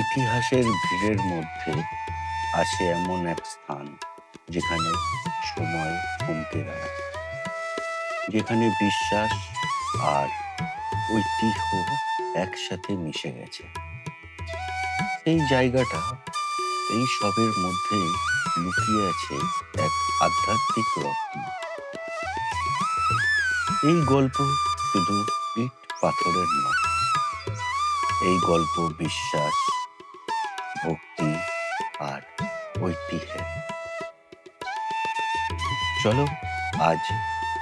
ইতিহাসের ভিড়ের মধ্যে আছে এমন এক স্থান যেখানে সময় থমকে দাঁড়ায় যেখানে বিশ্বাস আর ঐতিহ্য একসাথে মিশে গেছে। সেই জায়গাটা এই সবের মধ্যে লুকিয়ে আছে এক আধ্যাত্মিক রত্ন এই গল্প শুধু ইট পাথরের নয়, এই গল্প বিশ্বাস চলো, আজ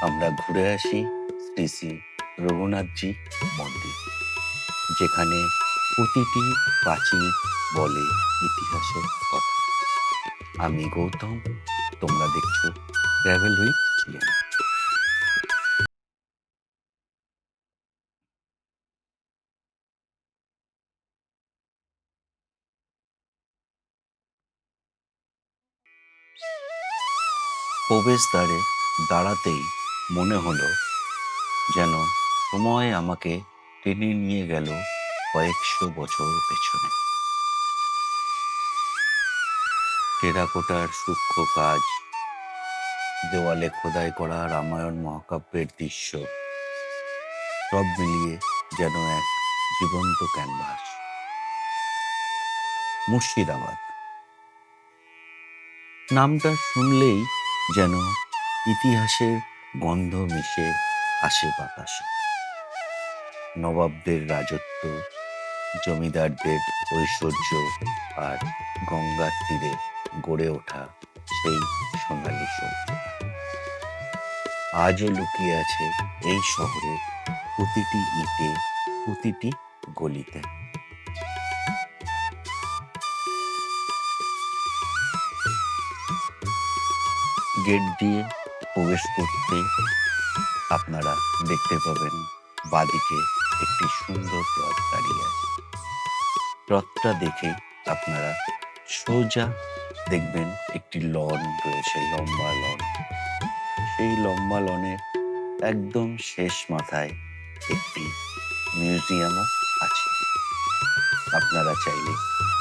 আমরা ঘুরে আসি শ্রী শ্রী রঘুনাথজি মন্দির, যেখানে প্রতিটি প্রাচীন বলে ইতিহাসের কথা। আমি গৌতম, তোমরা দেখছ ট্রাভেল উইথ প্রবেশদ্বারে দাঁড়াতেই মনে হলো যেন সময় আমাকে টেনে নিয়ে গেল কয়েকশো বছর পেছনে। টেরাকোটার সূক্ষ্ম কাজ, দেওয়ালে খোদাই করা রামায়ণ মহাকাব্যের দৃশ্য, সব মিলিয়ে যেন এক জীবন্ত ক্যানভাস। মুর্শিদাবাদ। নামটা শুনলেই যেন ইতিহাসের গন্ধ মিশে আসে বাতাসে। নবাবদের রাজত্ব, জমিদারদের ঐশ্বর্য আর গঙ্গার তীরে গড়ে ওঠা সেই সোনালী সভ্যতা আজও লুকিয়ে আছে এই শহরে প্রতিটি ইটে প্রতিটি গলিতে। গেট দিয়ে প্রবেশ করতে আপনারা দেখতে পাবেন বাদিকে একটি সুন্দর রথ দাঁড়িয়ে আছে। রথটা দেখে আপনারা সোজা দেখবেন একটি লন রয়েছে, লম্বা লন। সেই লম্বা লনের একদম শেষ মাথায় একটি মিউজিয়ামও আছে। আপনারা চাইলে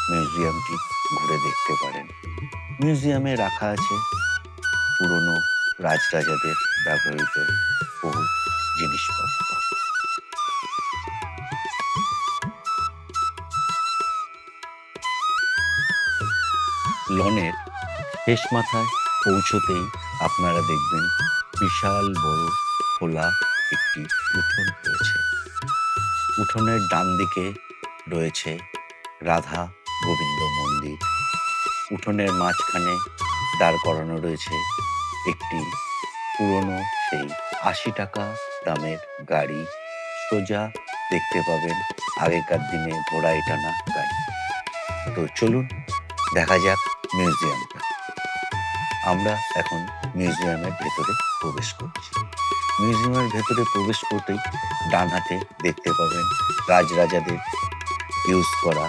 মিউজিয়ামটি ঘুরে দেখতে পারেন। মিউজিয়ামে রাখা আছে পুরনো রাজরাজাদের ব্যবহৃত বহু জিনিসপত্র। লনের শেষ মাথায় পৌঁছতেই আপনারা দেখবেন বিশাল বড় খোলা একটি উঠোন রয়েছে। উঠোনের ডান দিকে রয়েছে রাধা গোবিন্দ মন্দির। উঠোনের মাঝখানে দাঁড় করানো রয়েছে। একটি পুরনো সেই আশি টাকা দামের গাড়ি। সোজা দেখতে পাবেন আগেকার দিনে ঘোড়ায় টানা গাড়ি। তো চলুন দেখা যাক মিউজিয়ামটা। আমরা এখন মিউজিয়ামের ভেতরে প্রবেশ করছি। মিউজিয়ামের ভেতরে প্রবেশ করতেই ডান হাতে দেখতে পাবেন রাজরাজাদের ইউজ করা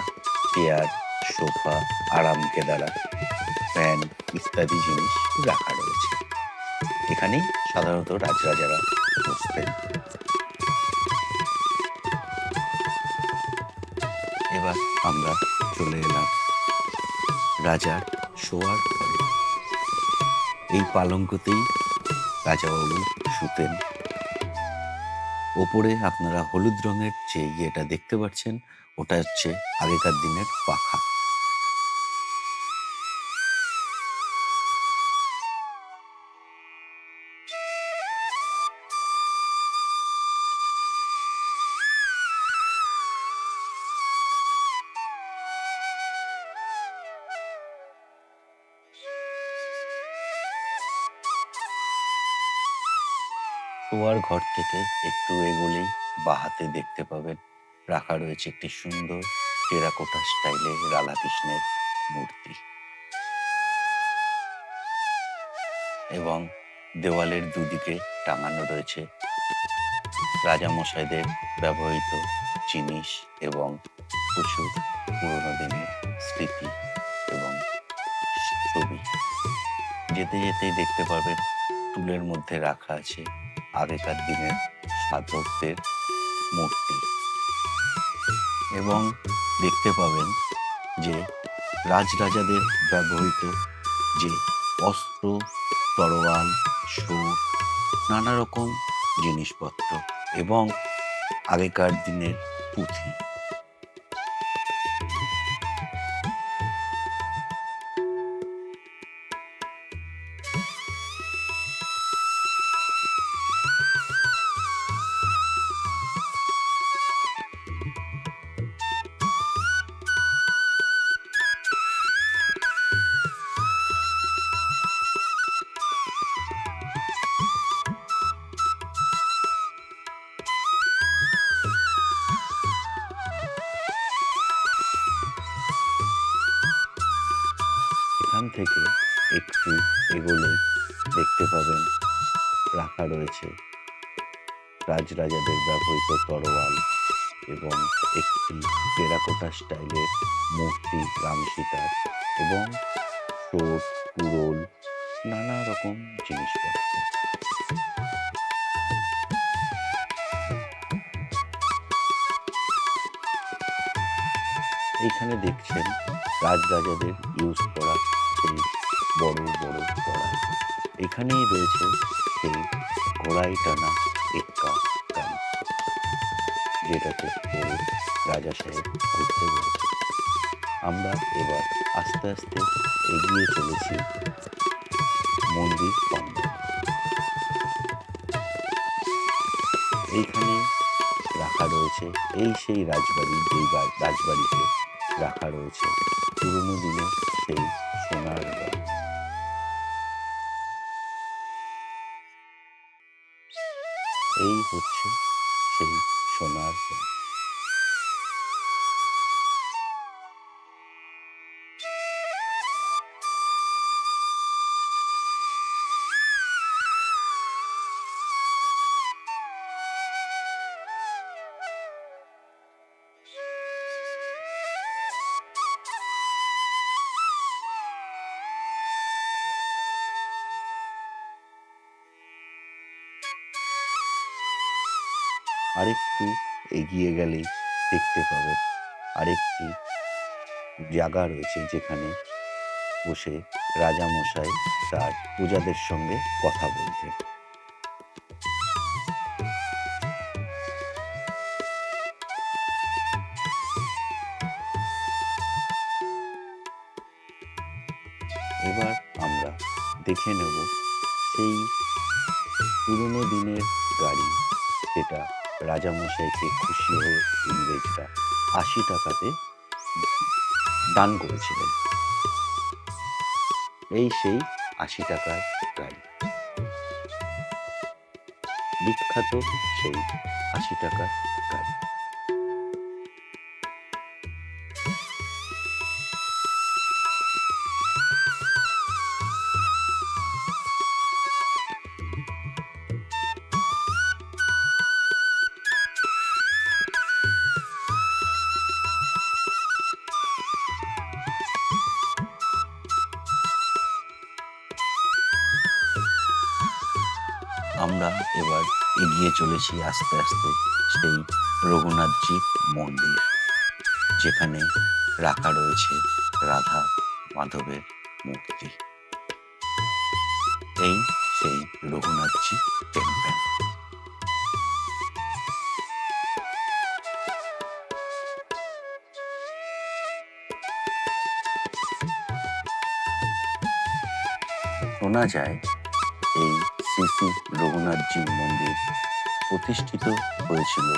চেয়ার, সোফা আরাম কেদারা ফ্যান ইত্যাদি জিনিস রাখা রয়েছে। এখানেই সাধারণত রাজরাজারা বসতেন। এবার আমরা চলে এলাম রাজার শোয়ার ঘরে। এই পালঙ্কতেই রাজাবাবু শুতেন। ওপরে আপনারা হলুদ রঙের যে ইয়েটা দেখতে পাচ্ছেন, ওটা হচ্ছে আগেকার দিনের পাখা। শোয়ার ঘর থেকে একটু এগোলেই বাহাতে দেখতে পাবেন রাখা রয়েছে একটি সুন্দর টেরাকোটা স্টাইলে রাধাকৃষ্ণের মূর্তি। এবং দেওয়ালের দুদিকে টাঙানো রয়েছে রাজামশাইদের ব্যবহৃত জিনিস এবং প্রচুর পুরোনো দিনের স্মৃতি এবং ছবি। যেতে যেতেই দেখতে পাবেন টুলের মধ্যে রাখা আছে আগেকার দিনের সাধকদের মূর্তি। এবং দেখতে পাবেন যে রাজরাজাদের ব্যবহৃত যে অস্ত্র, তরোয়াল সুর নানা রকম জিনিসপত্র এবং আগেকার দিনের পুঁথি। থেকে একটু এগোলেই দেখতে পাবেন রাখা রয়েছে। রাজরাজাদের ব্যবহৃত তরোয়াল এবং একটি টেরাকোটা স্টাইলের মূর্তি, রাম সীতার এবং ঠোঁট কুড়োল, নানা রকম জিনিসপত্র। এইখানে দেখছেন রাজরাজাদের ইউজ করা সেই বড় বড় কড়া এখানেই রয়েছে সেই ঘোড়াই টানা এক্কা গাড়ি যেটাতে রাজা সাহেব ঘুরতে বেরোছে আমরা এবার আস্তে আস্তে এগিয়ে চলেছি মন্দির প্রাঙ্গণে। এইখানে রাখা রয়েছে, এই সেই রাজবাড়ি, যেই রাজবাড়িতে রাখা রয়েছে, পুরনো দিনের সেই সোনার এই হচ্ছে সেই সোনার বাড়ি আরেকটু এগিয়ে গেলেই দেখতে পাবেন আরেকটি জায়গা রয়েছে যেখানে বসে রাজামশাই তার প্রজাদের সঙ্গে কথা বলতেন এবার আমরা দেখে নেব সেই পুরনো দিনের গাড়ি যেটা রাজামশাইকে খুশি হয়ে ইংরেজরা আশি টাকাতে দান করেছিলেন। এই সেই আশি টাকার গাড়ি। বিখ্যাত সেই আশি টাকার গাড়ি। আমরা এবার এগিয়ে চলেছি আস্তে আস্তে সেই রঘুনাথজি মন্দির, যেখানে রাখা রয়েছে রাধা মাধবের মূর্তি। এই সেই রঘুনাথজি টেম্পল শোনা যায় এই শ্রী রঘুনাথজি মন্দির প্রতিষ্ঠিত হয়েছিল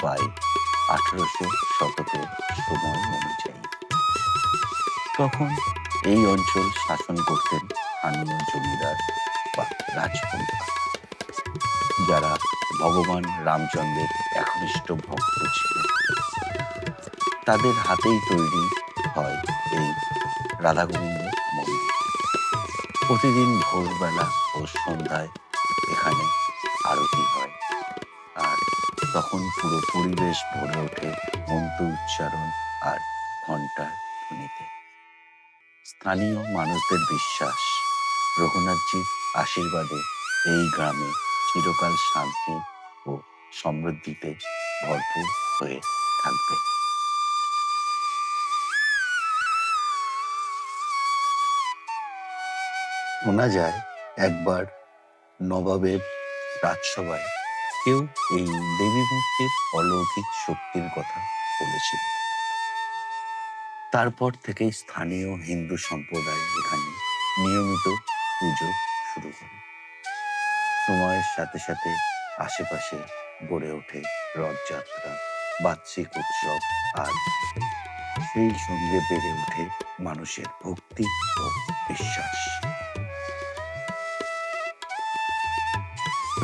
প্রায় আঠারোশো শতকের সময় অনুযায়ী। তখন এই অঞ্চল শাসন করতেন স্থানীয় জমিদার বা রাজপরিবার, যারা ভগবান রামচন্দ্রের একনিষ্ঠ ভক্ত ছিলেন। তাদের হাতেই তৈরি হয় এই রাধা গোবিন্দ মন্দির প্রতিদিন ভোরবেলা ও সন্ধ্যায় এখানে আরতি হয়। আর তখন পুরো পরিবেশ ভরে ওঠে মন্ত্র উচ্চারণ আর ঘণ্টার ধ্বনিতে। স্থানীয় মানুষদের বিশ্বাস রঘুনাথজির আশীর্বাদে এই গ্রামে চিরকাল শান্তি ও সমৃদ্ধিতে ভরপুর হয়ে থাকবে। শোনা যায় একবার নবাবের রাজসভায় কেউ এই দেবী মূর্তির অলৌকিক শক্তির কথা বলেছিল। তারপর থেকে স্থানীয় হিন্দু সম্প্রদায় এখানে নিয়মিত পুজো শুরু করে। সময়ের সাথে সাথে আশেপাশে গড়ে ওঠে রথযাত্রা বার্ষিক উৎসব আর সেই সঙ্গে বেড়ে ওঠে মানুষের ভক্তি ও বিশ্বাস।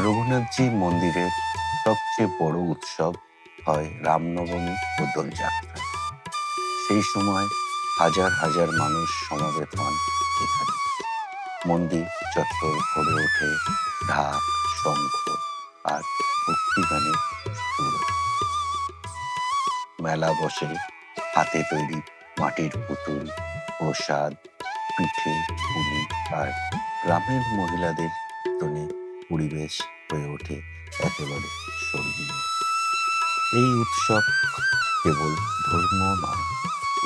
রঘুনাথজি মন্দিরের সবচেয়ে বড় উৎসব হয় রামনবমী ও দোলযাত্রা। সেই সময় হাজার হাজার মানুষ সমবেত হন এখানে। মন্দির চত্বর ভরে ওঠে ঢাক, শঙ্খ আর ভক্তিগানের সুর। মেলা বসে হাতে তৈরি মাটির পুতুল, প্রসাদ, পিঠে পুলি আর গ্রামের মহিলাদের টনে পরিবেশ হয়ে ওঠে একেবারে স্বর্গীয় এই উৎসব কেবল ধর্ম নয়,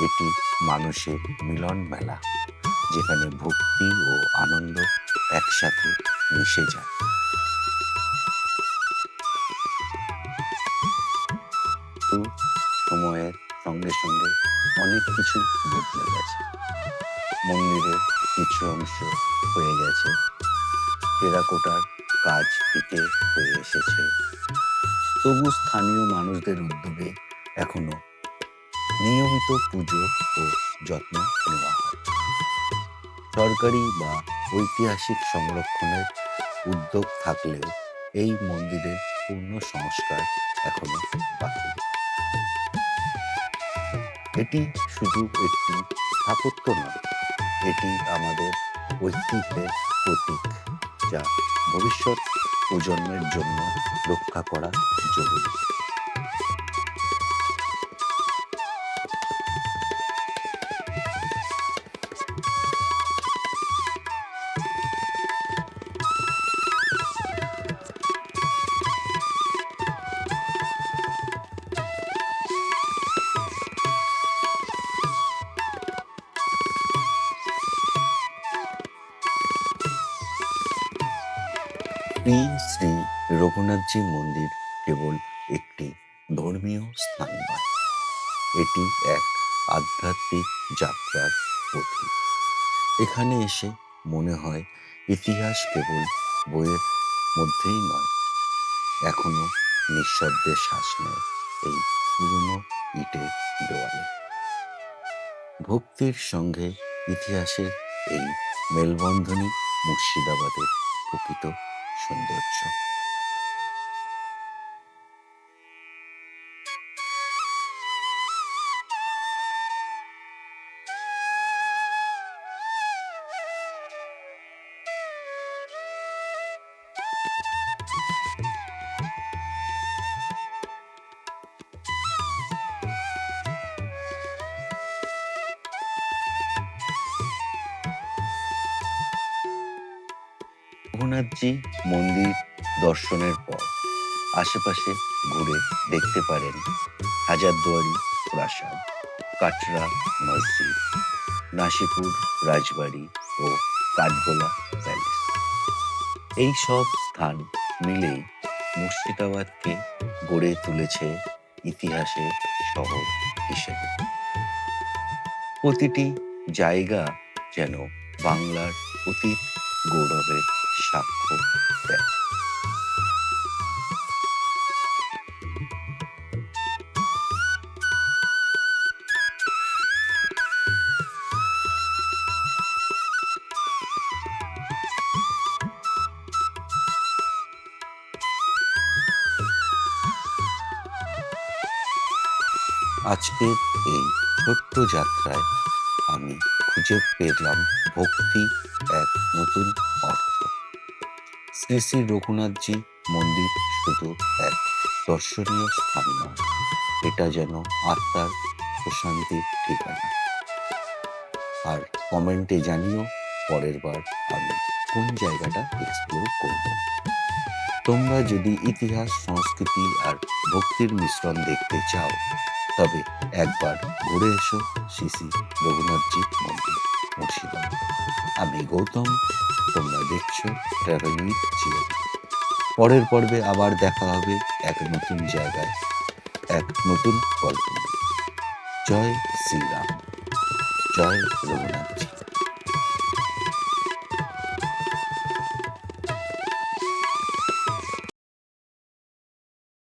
এটি মানুষের মিলন মেলা, যেখানে ভক্তি ও আনন্দ একসাথে মিশে যায়। সময়ের সঙ্গে সঙ্গে অনেক কিছু বদলে গেছে। মন্দিরের কিছু অংশ হয়ে গেছে। টেরাকোটার কাজ ফিকে হয়ে এসেছে। তবু স্থানীয় মানুষদের উদ্যোগে এখনও নিয়মিত পুজো ও যত্ন নেওয়া হয়। সরকারি বা ঐতিহাসিক সংরক্ষণের উদ্যোগ থাকলেও এই মন্দিরের পূর্ণ সংস্কার এখনও বাকি এটি শুধু একটি স্থাপত্য নয়, এটি আমাদের ঐতিহ্যের প্রতীক। যা ভবিষ্যৎ প্রজন্মের জন্য রক্ষা করা জরুরি। শ্রী শ্রী রঘুনাথজি মন্দির কেবল একটি ধর্মীয় স্থান নয়। এটি এক আধ্যাত্মিক যাত্রার প্রতীক এখানে এসে মনে হয় ইতিহাস কেবল বইয়ের মধ্যেই নয়, এখনও নিঃশব্দে শ্বাস নেয় এই পুরনো ইটের দেওয়ালে। ভক্তির সঙ্গে ইতিহাসের এই মেলবন্ধনই মুর্শিদাবাদের প্রকৃত সৌন্দর্য। রঘুনাথজি মন্দির দর্শনের পর আশেপাশে ঘুরে দেখতে পারেন হাজারদুয়ারি প্রাসাদ, কাটরা মসজিদ, নাসিপুর, রাজবাড়ি ও কাঠগোলা প্যালেস। এই সব স্থান মিলেই মুর্শিদাবাদকে গড়ে তুলেছে ইতিহাসের শহর হিসেবে। প্রতিটি জায়গা যেন বাংলার অতীত গৌরবের সাক্ষ্য দেয়। আজকের এই ছোট্ট যাত্রায় আমি খুঁজে পেলাম ভক্তি এক নতুন অর্থ। শ্রী শ্রী রঘুনাথজি মন্দির শুধু এক দর্শনীয় স্থান নয়, এটা যেন আত্মার প্রশান্তির ঠিকানা। আর কমেন্টে জানিও পরের বার আমি কোন জায়গাটা এক্সপ্লোর করব। তোমরা যদি ইতিহাস, সংস্কৃতি আর ভক্তির মিশ্রণ দেখতে চাও তবে একবার ঘুরে এসো শ্রী রঘুনাথজি মন্দির। মুর্শিদাবাদ। আমি গৌতম, তোমরা দেখছ ট্রাভেল উইথ চিয়ার পরের পর্বে আবার দেখা হবে এক নতুন জায়গায়, এক নতুন গল্প। জয় শ্রীরাম। জয় রঘুনাথজি।